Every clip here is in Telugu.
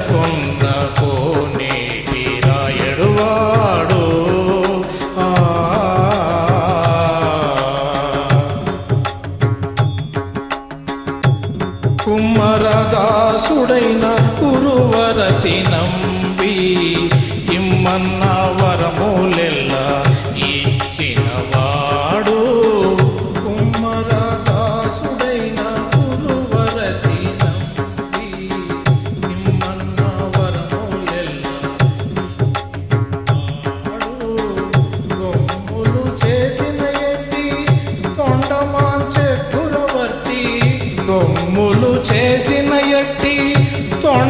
నెలకొన్న కోనేటి రాయడువాడు ఆ. కుమ్మరదాసుడైన కురువరతి నంబి ఇమ్మన్న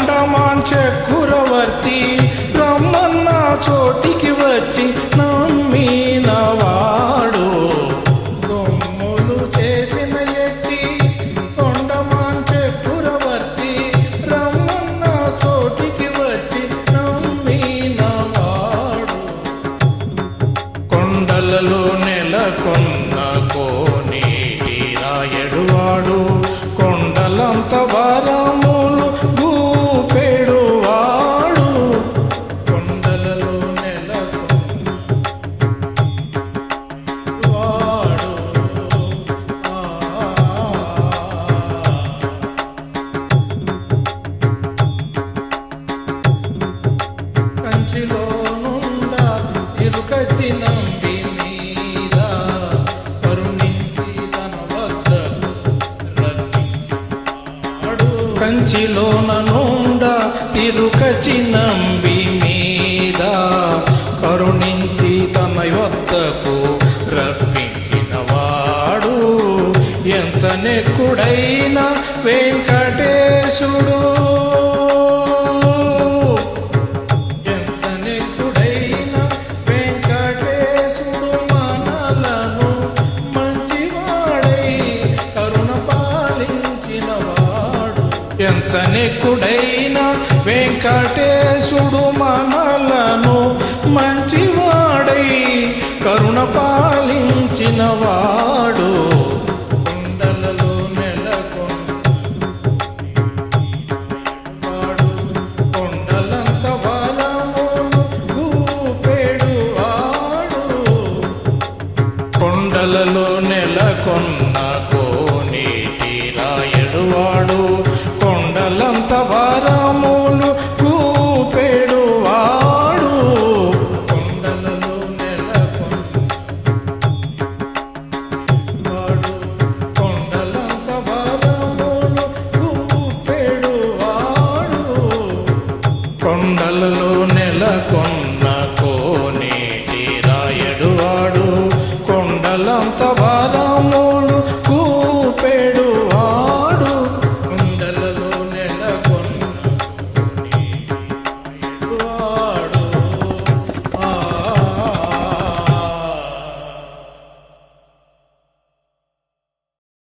తొండమాంచె కురవర్తి రమ్మన్న చోటికి వచ్చి నమ్మినవాడు గొమ్ములు చేసిన ఎట్టి తొండమాంచె కురవర్తి రమ్మన్న చోటికి వచ్చి నమ్మినవాడు కొండలలో నెలకొన్న కోనేటి రాయడువాడు కొండలంత కంచిలోన నుండ ఇరుకచి నంబి మీద కరుణించి తన వద్దకు రప్పించిన వాడు ఎంచనెక్కుడైన వెంకటేశుడు. ఎంచనెక్కుడైన వెంకటేశుడు మనలను మంచివాడై కరుణ పాలించినవా శాంత భారము